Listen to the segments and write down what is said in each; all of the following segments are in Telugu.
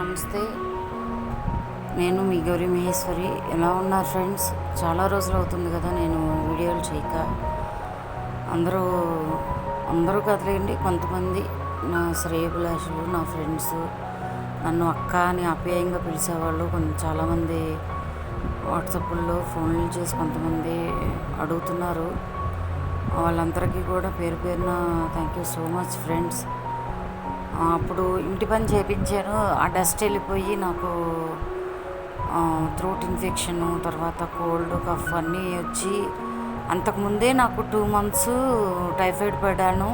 నమస్తే. నేను మీ గౌరీ మహేశ్వరి. ఎలా ఉన్నారు ఫ్రెండ్స్? చాలా రోజులు అవుతుంది కదా నేను వీడియోలు చేయక. అందరూ అందరూ కదలేయండి కొంతమంది నా శ్రేయభిలాషులు నా ఫ్రెండ్స్ నన్ను అక్క అని ఆప్యాయంగా పిలిచేవాళ్ళు కొంత చాలామంది వాట్సాప్లో ఫోన్లు చేసి కొంతమంది అడుగుతున్నారు. వాళ్ళందరికీ కూడా పేరు పేరున thank you so much friends అప్పుడు ఇంటి పని చేయించాను ఆ డస్ట్ వెళ్ళిపోయి నాకు థ్రోట్ ఇన్ఫెక్షన్ తర్వాత కోల్డ్ కఫ్ అన్నీ వచ్చి అంతకుముందే నాకు టూ మంత్స్ టైఫాయిడ్ పడ్డాను.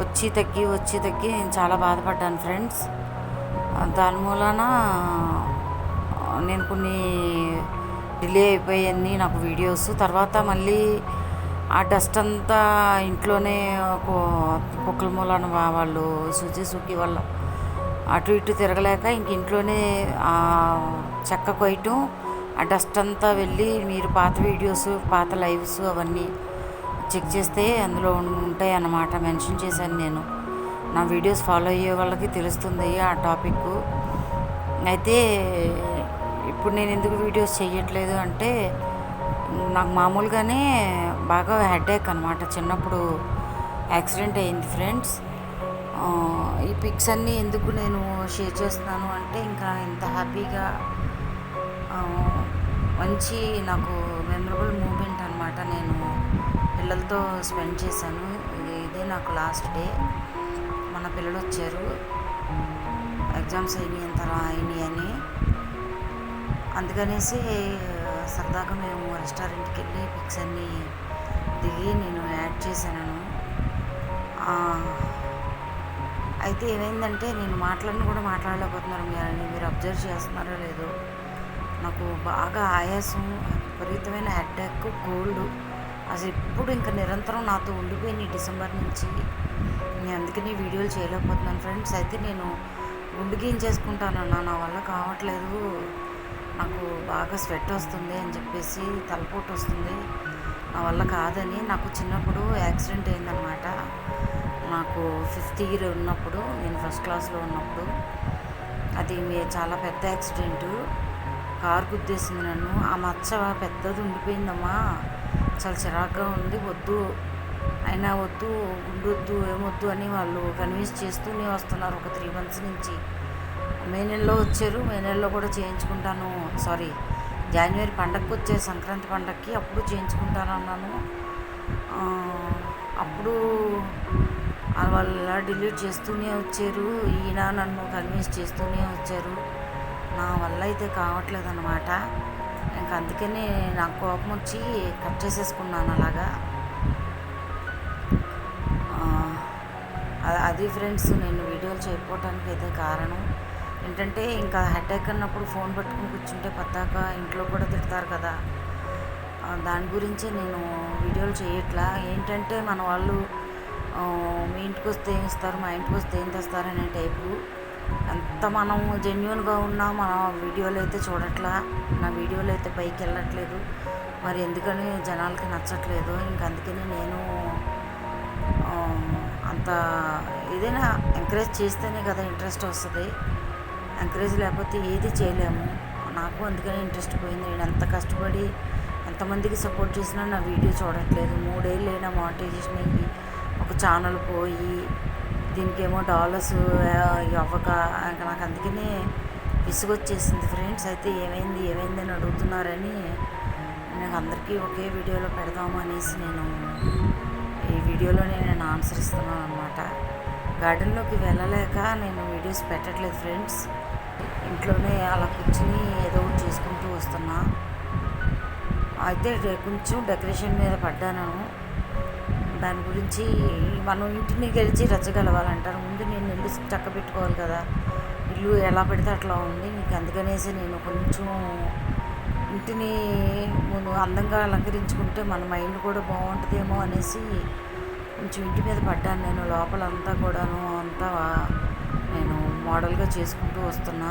వచ్చి తగ్గి వచ్చి తగ్గి నేను చాలా బాధపడ్డాను ఫ్రెండ్స్. దాని మూలన నేను కొన్ని డిలే అయిపోయాయి నాకు వీడియోస్ తర్వాత మళ్ళీ ఆ డస్ట్ అంతా ఇంట్లోనే కుక్కల మూలన వాళ్ళు శుచి సుఖి వల్ల అటు ఇటు తిరగలేక ఇంక ఇంట్లోనే చెక్క కొయ్యటం ఆ డస్ట్ అంతా వెళ్ళి మీరు పాత వీడియోస్ పాత లైవ్స్ అవన్నీ చెక్ చేస్తే అందులో ఉంటాయి అన్నమాట. మెన్షన్ చేశాను నేను. నా వీడియోస్ ఫాలో అయ్యే వాళ్ళకి తెలుస్తుంది ఆ టాపిక్. అయితే ఇప్పుడు నేను ఎందుకు వీడియోస్ చేయట్లేదు అంటే నాకు మామూలుగానే బాగా హెడేక్ అనమాట చిన్నప్పుడు యాక్సిడెంట్ అయింది ఫ్రెండ్స్ ఈ పిక్స్ అన్నీ ఎందుకు నేను షేర్ చేస్తున్నాను అంటే ఇంకా ఇంత హ్యాపీగా మంచి నాకు మెమరబుల్ మూమెంట్ అనమాట నేను పిల్లలతో స్పెండ్ చేశాను. ఇది ఇదే నాకు లాస్ట్ డే మన పిల్లలు వచ్చారు. ఎగ్జామ్స్ అయినాయి ఎంత అయినాయి అని. అందుకనేసి సరదాగా మేము రెస్టారెంట్కి వెళ్ళి పిక్స్ అన్నీ దిగి నేను యాడ్ చేశాను అయితే ఏమైందంటే నేను మాట్లాడిన కూడా మాట్లాడలేకపోతున్నారు మీరు మీరు అబ్జర్వ్ చేస్తున్నారో లేదో. నాకు బాగా ఆయాసం విపరీతమైన హెడ్ఏక్ కోల్డ్. అసలు ఎప్పుడు ఇంకా నిరంతరం నాతో ఉండిపోయింది డిసెంబర్ నుంచి నేను అందుకని వీడియోలు చేయలేకపోతున్నాను ఫ్రెండ్స్. అయితే నేను గుండు గీయించేసుకుంటానన్నా నా వల్ల కావట్లేదు. నాకు బాగా స్వెట్ వస్తుంది అని చెప్పేసి తలపోటు వస్తుంది. నా వల్ల కాదని నాకు చిన్నప్పుడు యాక్సిడెంట్ అయిందనమాట నాకు ఫిఫ్త్ ఇయర్ ఉన్నప్పుడు నేను ఫస్ట్ క్లాస్లో ఉన్నప్పుడు అది చాలా పెద్ద యాక్సిడెంటు. కారు గుద్దేసింది నన్ను. ఆ మచ్చ పెద్దది ఉండిపోయిందమ్మా. చాలా చిరాగ్గా ఉంది. వద్దు. అయినా వద్దు ఉండొద్దు ఏమొద్దు అని వాళ్ళు కన్విన్స్ చేస్తూనే వస్తున్నారు ఒక త్రీ మంత్స్ నుంచి. మే నెలలో వచ్చారు. మే నెలలో కూడా చేయించుకుంటాను. సారీ జనవరి పండగకి వచ్చే సంక్రాంతి పండగకి అప్పుడు చేయించుకుంటాను అన్నాను అప్పుడు వాళ్ళు ఇలా డిలీట్ చేస్తూనే వచ్చారు. ఈయన నన్ను కన్విన్స్ చేస్తూనే వచ్చారు. నా వల్ల అయితే కావట్లేదు అనమాట ఇంకా అందుకని నాకు కోపం వచ్చి కట్ చేసేసుకున్నాను అలాగా. అది ఫ్రెండ్స్ నేను వీడియోలు చేయకపోవటానికి అయితే కారణం. ఏంటంటే ఇంకా హెడేక్ అన్నప్పుడు ఫోన్ పట్టుకుని కూర్చుంటే పద్దాక ఇంట్లో కూడా తిడతారు కదా. దాని గురించి నేను వీడియోలు చేయట్లా. ఏంటంటే మన వాళ్ళు మీ ఇంటికి వస్తే ఏం ఇస్తారు మా ఇంటికి వస్తే ఏం తెస్తారు అనే టైపు. ఎంత మనం జెన్యున్గా ఉన్నా మన వీడియోలు అయితే చూడట్లా. నా వీడియోలు అయితే పైకి వెళ్ళట్లేదు. మరి ఎందుకని జనాలకి నచ్చట్లేదు. ఇంక అందుకని నేను అంత ఏదైనా ఎంకరేజ్ చేస్తేనే కదా ఇంట్రెస్ట్ వస్తుంది. ఎంకరేజ్ లేకపోతే ఏది చేయలేము. నాకు అందుకనే ఇంట్రెస్ట్ పోయింది. నేను ఎంత కష్టపడి ఎంతమందికి సపోర్ట్ చేసినా నా వీడియో చూడట్లేదు. మూడేళ్ళు అయినా మానిటైజేషన్ అయ్యి ఒక ఛానల్ పోయి దీనికేమో డాలర్స్ అవ్వక ఇంకా నాకు అందుకనే విసుగొచ్చేసింది. ఫ్రెండ్స్ అయితే ఏమైంది ఏమైంది అని అడుగుతున్నారని నేను అందరికీ ఒకే వీడియోలో పెడదాము అనేసి నేను ఈ వీడియోలోనే నేను ఆన్సర్ ఇస్తున్నాను అనమాట గార్డెన్లోకి వెళ్ళలేక నేను వీడియోస్ పెట్టట్లేదు ఫ్రెండ్స్ ఇంట్లోనే అలా కూర్చుని ఏదో ఒకటి చేసుకుంటూ వస్తున్నా. అయితే కొంచెం డెకరేషన్ మీద పడ్డాను. దాని గురించి మనం ఇంటిని గెలిచి రచ్చగలవాలంటారు. ముందు నేను ఇల్లు చక్క పెట్టుకోవాలి కదా. ఇల్లు ఎలా పెడితే అట్లా ఉంది. నీకు అందుకనేసి నేను కొంచెం ఇంటిని ముందు అందంగా అలంకరించుకుంటే మన మైండ్ కూడా బాగుంటుందేమో అనేసి కొంచెం ఇంటి మీద పడ్డాను నేను. లోపలంతా కూడాను అంతా మోడల్గా చేసుకుంటూ వస్తున్నా.